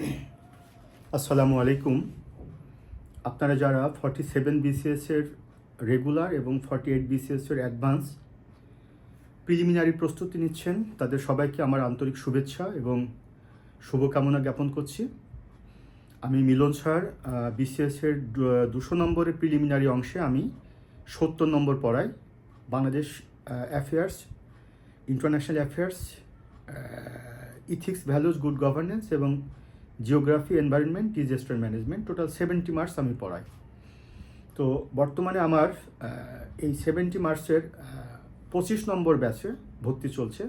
আসসালামু আলাইকুম। আপনারা যারা ফর্টি সেভেন বিসিএসের রেগুলার এবং ফর্টি এইট বিসিএসের অ্যাডভান্স প্রিলিমিনারি প্রস্তুতি নিচ্ছেন, তাদের সবাইকে আমার আন্তরিক শুভেচ্ছা এবং শুভকামনা জ্ঞাপন করছি। আমি মিলন স্যার বিসিএসের দুশো নম্বরের প্রিলিমিনারি অংশে আমি সত্তর নম্বর পড়াই। Bangladesh affairs international affairs ethics values good governance এবং geography environment disaster management total seventy marks আমি পড়াই। তো বর্তমানে আমার এই সেভেন্টি মার্কসের পঁচিশ নম্বর ব্যাচে ভর্তি চলছে।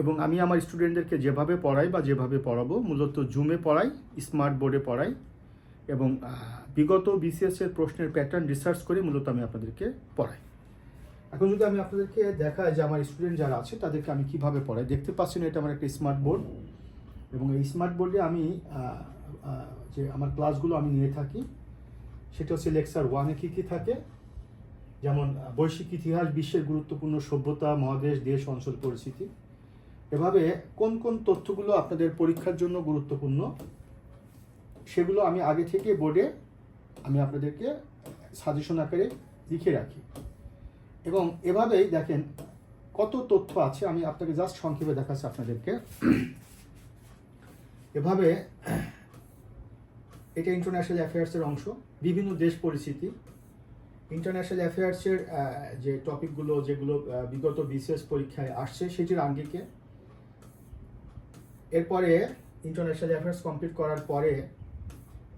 এবং আমি আমার স্টুডেন্টদেরকে যেভাবে পড়াই বা যেভাবে পড়াবো, মূলত জুমে পড়াই স্মার্ট বোর্ডে পড়াই এবং বিগত বিসিএসের প্রশ্নের প্যাটার্ন রিসার্চ করে মূলত আমি আপনাদেরকে পড়াই। এখন যদি আমি আপনাদেরকে দেখাই যে আমার স্টুডেন্ট যারা আছে, তাদেরকে আমি কীভাবে পড়াই, দেখতে পাচ্ছেন এটা আমার একটা স্মার্ট বোর্ড এবং এই স্মার্ট বোর্ডে আমি যে আমার ক্লাসগুলো আমি নিয়ে থাকি, সেটা হচ্ছে লেকচার ওয়ানে কী কী থাকে? যেমন বৈশ্বিক ইতিহাস, বিশ্বের গুরুত্বপূর্ণ সভ্যতা, মহাদেশ, দেশ, অঞ্চল, পরিস্থিতি। এভাবে কোন কোন তথ্যগুলো আপনাদের পরীক্ষার জন্য গুরুত্বপূর্ণ, সেগুলো আমি আগে থেকে বোর্ডে আমি আপনাদেরকে সাজেশন আকারে লিখে রাখি। এবং এভাবেই দেখেন, কত তথ্য আছে, আমি আপনাকে জাস্ট সংক্ষেপে দেখাচ্ছি আপনাদেরকে। এভাবে এটা ইন্টারন্যাশনাল অ্যাফেয়ার্সের অংশ, বিভিন্ন দেশ পরিস্থিতি। ইন্টারন্যাশনাল অ্যাফেয়ার্সের যে টপিকগুলো যেগুলো বিগত বিসিএস পরীক্ষায় আসছে, সেটির আঙ্গিকে। এরপরে ইন্টারন্যাশনাল অ্যাফেয়ার্স কমপ্লিট করার পরে,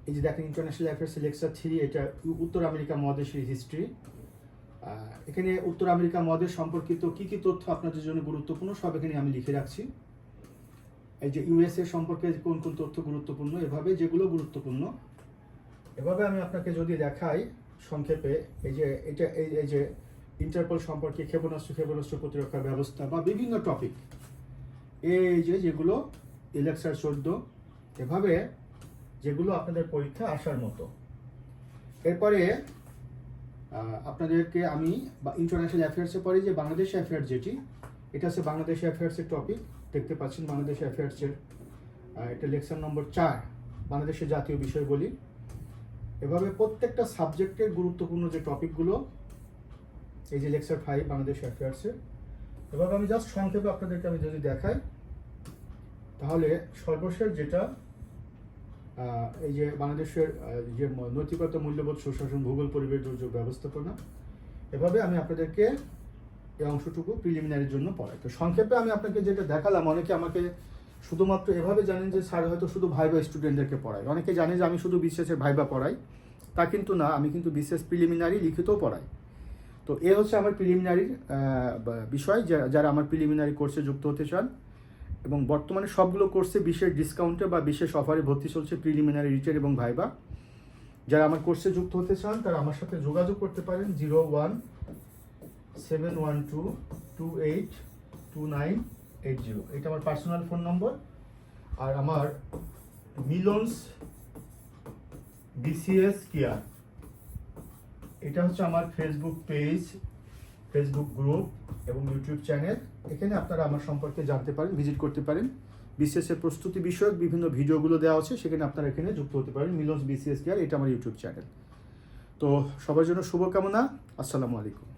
এই যে দেখেন ইন্টারন্যাশনাল অ্যাফেয়ার্স লেকচার থ্রি এটা উত্তর আমেরিকা মহাদেশের হিস্ট্রি এখানে উত্তর আমেরিকা মহাদেশ সম্পর্কিত কি কি তথ্য আপনাদের জন্য গুরুত্বপূর্ণ, সব এখানে আমি লিখে রাখছি। এই যে ইউএসএ সম্পর্কে কোন কোন তথ্য গুরুত্বপূর্ণ? এভাবে যেগুলো গুরুত্বপূর্ণ। এভাবে আমি আপনাকে যদি দেখাই সংক্ষেপে, এই যে এটা, এই এই যে ইন্টারপোল সম্পর্কে ক্ষেপণাস্ত্র ক্ষেপণাস্ত্র প্রতিরক্ষা ব্যবস্থা বা বিভিন্ন টপিক এই যে যেগুলো ইলেকশন চোদ্দ এভাবে যেগুলো আপনাদের পরীক্ষা আসার মতো। এরপরে আপনাদেরকে আমি বা ইন্টারন্যাশনাল অ্যাফেয়ার্সে পরে যে বাংলাদেশ অ্যাফেয়ার্স যেটি এটা হচ্ছে বাংলাদেশ অ্যাফেয়ার্সের টপিক দেখতে পাচ্ছেন বাংলাদেশ অ্যাফেয়ার্সের এটা লেকচার নম্বর চার, বাংলাদেশের জাতীয় বিষয় বলি এভাবে প্রত্যেকটা সাবজেক্টের গুরুত্বপূর্ণ যে টপিকগুলো এই যে লেকচার ফাইভ বাংলাদেশ অ্যাফেয়ার্সের এভাবে আমি জাস্ট সংক্ষেপে আপনাদেরকে আমি যদি দেখাই, তাহলে সর্বশেষ যেটা এই যে বাংলাদেশের যে নৈতিকতা মূল্যবোধ, সুশাসন, ভূগোল, পরিবেশ, দুর্যোগ ব্যবস্থাপনা, এভাবে আমি আপনাদেরকে এই অংশটুকু প্রিলিমিনারির জন্য পড়াই তো সংক্ষেপে আমি আপনাকে যেটা দেখালাম, অনেকে আমাকে শুধুমাত্র এভাবে জানেন যে স্যার হয়তো শুধু ভাইবা স্টুডেন্টদেরকে পড়াই অনেকে জানে যে আমি শুধু বিশেষের ভাইবা পড়াই, তা কিন্তু না, আমি কিন্তু বিশেষ প্রিলিমিনারি লিখিতও পড়াই। তো এ হচ্ছে আমার প্রিলিমিনারির বিষয় যারা আমার প্রিলিমিনারি কোর্সে যুক্ত হতে চান। এবং বর্তমানে সবগুলো কোর্সে বিশেষ ডিসকাউন্টে বা বিশেষ অফারে ভর্তি চলছে প্রিলিমিনারি রিটেন এবং ভাইবা। যারা আমার কোর্সে যুক্ত হতে চান, তারা আমার সাথে যোগাযোগ করতে পারেন zero one seven one two two eight two nine eight zero এটা আমার পার্সোনাল ফোন নম্বর আর আমার মিলনস বিসিএস কেয়ার এটা হচ্ছে আমার ফেসবুক পেজ ফেসবুক গ্রুপ এবং ইউটিউব চ্যানেল এখানে আপনারা আমার সম্পর্কে জানতে পারেন ভিজিট করতে পারেন। বিসিএসের প্রস্তুতি বিষয়ক বিভিন্ন ভিডিওগুলো দেওয়া আছে, সেখানে আপনারা এখানে যুক্ত হতে পারেন মিলনস বিসিএস কেয়ার এটা আমার ইউটিউব চ্যানেল তো সবার জন্য শুভকামনা, আসসালামু আলাইকুম।